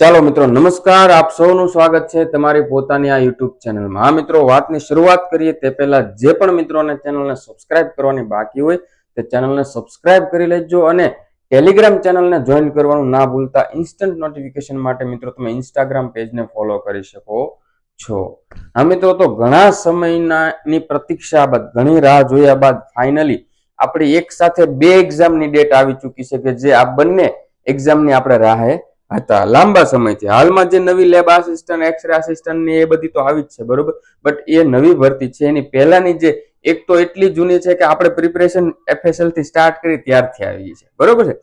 ચાલો મિત્રો, નમસ્કાર. આપ સૌનું સ્વાગત છે તમારી પોતાની આ યુટ્યુબ ચેનલમાં. આ મિત્રો, વાતની શરૂઆત કરીએ તે પહેલા જે પણ મિત્રોને ચેનલને સબસ્ક્રાઇબ કરવાની બાકી હોય તે ચેનલને સબસ્ક્રાઇબ કરી લેજો અને ટેલિગ્રામ ચેનલને જોઈન કરવાનું ના ભૂલતા ઇન્સ્ટન્ટ નોટિફિકેશન માટે મિત્રો તમે ઇન્સ્ટાગ્રામ પેજને ફોલો કરી શકો છો. હા મિત્રો, તો ઘણા સમયની પ્રતીક્ષા બાદ, ઘણી રાહ જોયા બાદ ફાઇનલી આપણી એક સાથે બે એક્ઝામની ડેટ આવી ચૂકી છે કે જે આ બંને એક્ઝામની આપણે રાહે હતા. લાંબા સમયથી. હાલમાં જે નવી લેબ આસિસ્ટન્ટ એક્સરે આસિસ્ટન્ટ ને એ બધી તો આવી જ છે, બરોબર? બટ એ નવી ભરતી છે. એની પહેલાની જે એક તો એટલી જૂની છે કે આપણે પ્રિપરેશન એફએસએલથી સ્ટાર્ટ કરી ત્યારથી આવી છે બરોબર છે?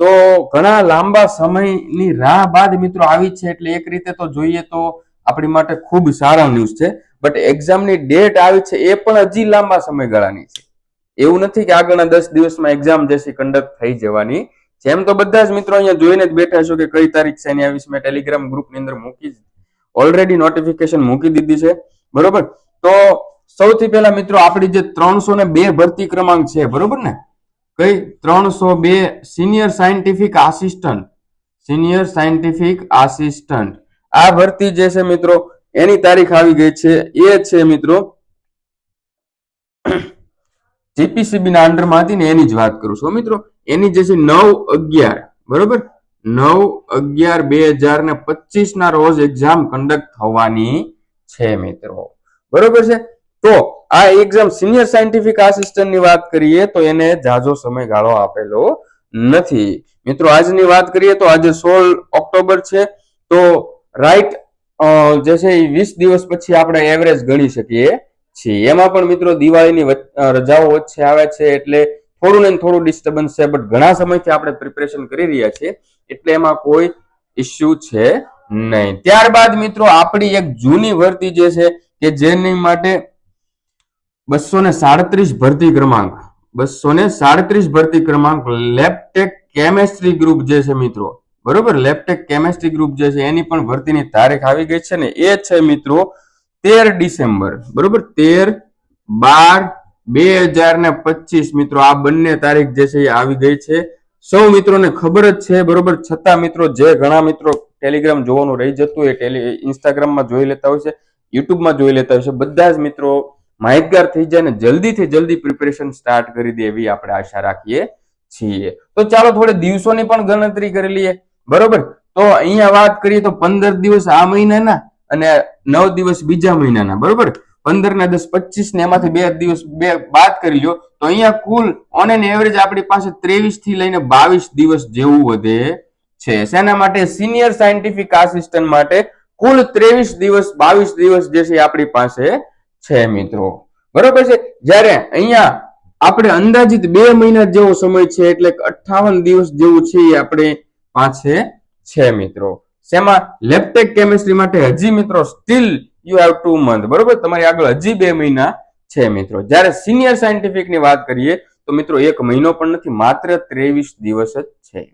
તો ઘણા લાંબા સમયની રાહ બાદ મિત્રો આવી છે. એટલે એક રીતે તો જોઈએ તો આપણી માટે ખૂબ સારા ન્યૂઝ છે. બટ એક્ઝામની ડેટ આવી છે એ પણ હજી લાંબા સમયગાળાની છે. એવું નથી કે આગળના દસ દિવસમાં એક્ઝામ જે છે કન્ડક્ટ થઈ જવાની. જેમ તો બધા જ મિત્રો અહીંયા જોઈને જ બેઠા છો કે કઈ તારીખ છે એની મેં ટેલિગ્રામ ગ્રુપની અંદર મૂકી ઓલરેડી નોટિફિકેશન મૂકી દીધી છે. બરોબર? તો સૌથી પહેલા મિત્રો આપણી જે ત્રણસો ને બે ભરતી ક્રમાંક છે, બરોબર ને? કઈ? ત્રણસો બે senior scientific assistant senior scientific assistant આ ભરતી જે છે મિત્રો, એની તારીખ આવી ગઈ છે. એ છે મિત્રો જીપીસીબી ના અંડરમાં હતી ને એની જ વાત કરું છું. મિત્રો, એની જે છે નવ અગિયાર, બરોબર? નવ અગિયાર બે હજાર ને પચીસ ના રોજ એક્ઝામ કન્ડક્ટ થવાની છે મિત્રો. બરોબર છે? તો આ એક્ઝામ સિનિયર સાયન્ટિફિક આસિસ્ટન્ટની વાત કરીએ તો એને જાજો સમયગાળો આપેલો નથી. મિત્રો, આજની વાત કરીએ તો આજે સોળ ઓક્ટોબર છે. તો રાઈટ જે છે એ વીસ દિવસ પછી આપણે એવરેજ ગણી શકીએ. છીએ એમાં પણ મિત્રો દિવાળીની રજાઓ વચ્ચે આવે છે એટલે થોડું ને થોડું ડિસ્ટર્બન્સ છે બટ ઘણા સમયથી આપણે પ્રિપરેશન કરી રહ્યા છીએ, એટલે એમાં કોઈ ઇસ્યુ છે નહીં. ત્યારબાદ મિત્રો આપણી એક જૂની ભરતી જે છે કે જેની માટે બસો ને સાડત્રીસ ભરતી ક્રમાંક, બસો ને સાડત્રીસ ભરતી ક્રમાંક લેપટેક કેમેસ્ટ્રી ગ્રુપ જે છે મિત્રો, બરોબર? લેપટેક કેમેસ્ટ્રી ગ્રુપ જે છે એની પણ ભરતીની તારીખ આવી ગઈ છે ને, એ છે મિત્રો તેર ડિસેમ્બર, બરોબર? તેર બાર બે હજાર ને પચીસ, મિત્રો, આ બંને તારીખ જે છે એ આવી ગઈ છે. સૌ મિત્રોને ખબર જ છે, બરોબર? છતાં મિત્રો, જે ઘણા મિત્રો ટેલિગ્રામ જોવાનું રહી જતું હોય, ટેલી, ઇન્સ્ટાગ્રામમાં જોઈ લેતા હોય છે, યુટ્યુબમાં જોઈ લેતા હોય છે, બધા જ મિત્રો માહિતગાર થઈ જાય ને જલ્દીથી જલ્દી પ્રિપેરેશન સ્ટાર્ટ કરી દે એવી આપણે આશા રાખીએ છીએ. તો ચાલો થોડે દિવસોની પણ ગણતરી કરી લઈએ, બરોબર? તો અહીંયા વાત કરીએ તો પંદર દિવસ આ મહિનાના અને નવ દિવસ બીજા મહિનાના, બરોબર? પંદર ના દસ પચીસ ને એમાંથી બે દિવસ, બે બાદ કરી લો તો અહીંયા કુલ ઓન એન એવરેજ આપણી પાસે ત્રેવીસથી લઈને બાવીસ દિવસ જેવું વધે છે. શેના માટે? સિનિયર સાયન્ટિફિક આસિસ્ટન્ટ માટે કુલ ત્રેવીસ દિવસ, બાવીસ દિવસ જે છે આપણી પાસે છે મિત્રો. બરોબર છે? જ્યારે અહીંયા આપણે અંદાજિત બે મહિના જેવો સમય છે, એટલે અઠાવન દિવસ જેવું છે એ આપણે પાસે છે મિત્રો. શેમાં? લેપટેક કેમિસ્ટ્રી માટે હજી મિત્રો still you have two month બરોબર? તમારી આગળ હજી બે મહિના છે મિત્રો. જ્યારે સિનિયર સાયન્ટિફિકની વાત કરીએ, તો મિત્રો એક મહિનો પણ નથી, માત્ર ત્રેવીસ દિવસ જ છે.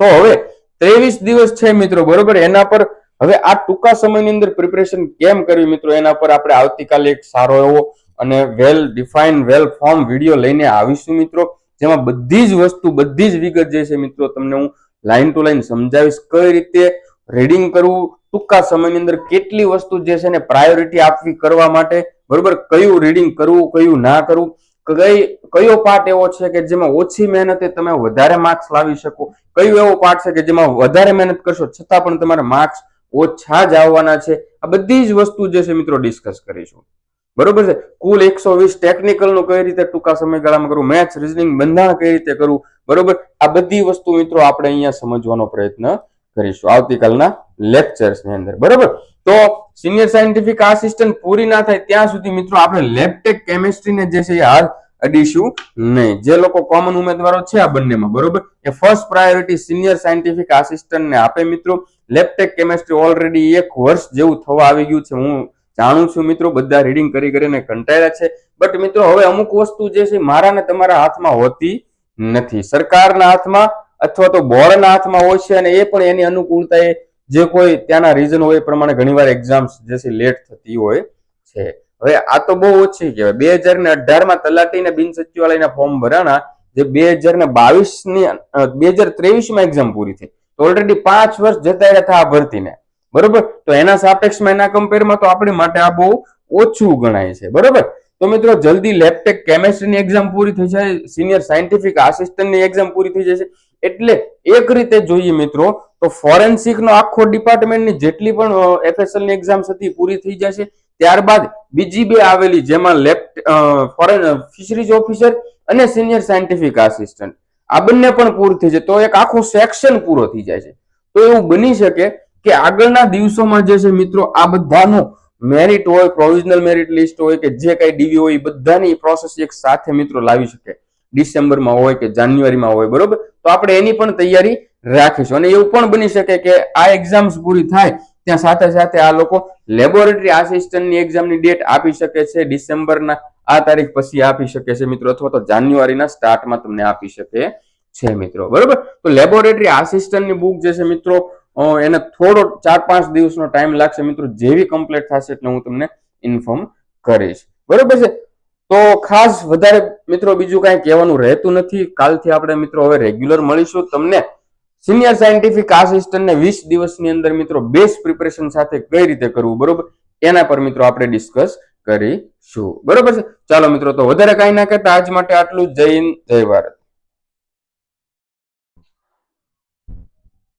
તો હવે ત્રેવીસ દિવસ છે મિત્રો, બરોબર? એના પર હવે આ ટૂંકા સમયની અંદર પ્રિપરેશન કેમ કરવી મિત્રો? એના પર આપણે આવતીકાલે એક સારો એવો અને well define well form video લઈને આવીશું મિત્રો, જેમાં બધી જ વસ્તુ, બધી જ વિગત જે છે મિત્રો, તમને હું લાઈન ટુ લાઈન સમજાવીશ કઈ રીતે રીડિંગ કરવું, ટૂંકા સમયની અંદર કેટલી વસ્તુ જે છે ને પ્રાયોરિટી આપવી કરવા માટે, બરોબર, કયું રીડિંગ કરવું, કયું ના કરવું, કઈ, કયો પાર્ટ એવો છે કે જેમાં ઓછી મહેનતે તમે વધારે માર્ક્સ લાવી શકો, કયો એવો પાર્ટ છે કે જેમાં વધારે મહેનત કરશો, છતાં પણ તમારા માર્ક્સ ઓછા જ આવવાના છે. આ બધી જ વસ્તુ જે છે મિત્રો ડિસ્કસ કરીશું. બરોબર છે? કુલ એકસો વીસ ટેકનિકલનું કઈ રીતે ટૂંકા સમયગાળામાં કરવું મેથ્સ રિઝનિંગ બંધાણ કઈ રીતે કરવું, બરોબર? આ બધી વસ્તુ મિત્રો આપણે અહીંયા સમજવાનો પ્રયત્ન કરીશું. આવતીકાલના લેક્ચર્સની અંદર. બરોબર? તો સિનિયર સાયન્ટિફિક આસિસ્ટન્ટ પૂરી ના થાય ત્યાં સુધી મિત્રો આપણે લેબટેક કેમિસ્ટ્રી ને જે છે હાલ અડીશું નહીં. જે લોકો કોમન ઉમેદવારો છે આ બંનેમાં, બરોબર? એ first priority senior scientific assistant ને આપે મિત્રો. લેપટેક કેમિસ્ટ્રી ઓલરેડી એક વર્ષ જેવું થવા આવી ગયું છે. હું જાણું છું મિત્રો, બધા રીડિંગ કરી કરીને કંટાળ્યા છે. બટ મિત્રો, હવે અમુક વસ્તુ જે છે મારા ને તમારા હાથમાં હોતી નથી. સરકારના હાથમાં અથવા તો બોર્ડના હાથમાં હોય છે અને એ પણ એની અનુકૂળતા એ જે કોઈ ત્યાંના રીઝન હોય એ પ્રમાણે ઘણીવાર એક્ઝામ્સ જે છે લેટ થતી હોય છે. હવે આ તો બહુ ઓછી કહેવાય. બે હજાર ને અઢારમાં તલાટી ને બિન સચિવાલયના ફોર્મ ભરાણા, જે બે હજાર ને બાવીસની બે હજાર ત્રેવીસમાં એક્ઝામ પૂરી થઈ. તો ઓલરેડી પાંચ વર્ષ જતા રહ્યા હતા આ ભરતીને. બરોબર? તો એના સાપેક્ષમાં, એના કમ્પેરમાં તો આપણી માટે આ બહુ ઓછું ગણાય છે. બરોબર? તો મિત્રો જલ્દી લેબટેક કેમેસ્ટ્રીની એક્ઝામ પૂરી થઈ જાય સિનિયર સાયન્ટિફિક આસિસ્ટન્ટની એક્ઝામ પૂરી થઈ જશે. એટલે એક રીતે જોઈએ મિત્રો, તો ફોરેન્સિક નો આખો ડિપાર્ટમેન્ટની જેટલી પણ એફએસએલની એક્ઝામ્સ હતી પૂરી થઈ જશે. ત્યારબાદ બીજી બે આવેલી જેમાં લેફ્ટ ફોરેન ફિશરીઝ ઓફિસર અને સિનિયર સાયન્ટિફિક આસિસ્ટન્ટ આ બંને પણ પૂરું થઈ જાય. તો એક આખો સેક્શન પૂરો થઈ જાય છે. તો એવું બની શકે કે આગળના દિવસોમાં જે છે મિત્રો, આ બધાનો મેરિટ હોય પ્રોવિઝનલ મેરિટ લિસ્ટ હોય કે જે કઈ ડીવી હોય, એ બધાની પ્રોસેસ એક સાથે મિત્રો લાવી શકે. ડિસેમ્બરમાં હોય કે જાન્યુઆરીમાં હોય, બરોબર? તો આપણે એની પણ તૈયારી રાખીશું. અને એવું પણ બની શકે કે આ એક્ઝામ્સ પૂરી થાય, ત્યાં સાથે સાથે આ લોકો લેબોરેટરી આસિસ્ટન્ટની એક્ઝામની ડેટ આપી શકે છે, ડિસેમ્બરના આ તારીખ પછી આપી શકે છે, મિત્રો, અથવા તો જાન્યુઆરીના સ્ટાર્ટમાં તમને આપી શકે છે, મિત્રો, બરોબર? તો લેબોરેટરી આસિસ્ટન્ટની બુક જે છે, મિત્રો એને થોડો ચાર પાંચ દિવસનો ટાઈમ લાગશે, મિત્રો, જેવી કમ્પ્લીટ થશે એટલે હું તમને ઇન્ફોર્મ કરીશ. બરોબર છે? તો ખાસ વધારે મિત્રો બીજું કાંઈ કહેવાનું રહેતું નથી. કાલથી આપણે મિત્રો હવે રેગ્યુલર મળીશું. તમને સિનિયર સાયન્ટિફિક આસિસ્ટન્ટ ને વીસ દિવસની અંદર મિત્રો બેસ્ટ પ્રિપરેશન સાથે કઈ રીતે કરવું, બરોબર? એના પર મિત્રો આપણે ડિસ્કસ કરીશું. બરોબર છે? ચાલો મિત્રો, તો વધારે કાંઈ ના કહેતા. આજ માટે આટલું. જય હિન્દ, જય ભારત.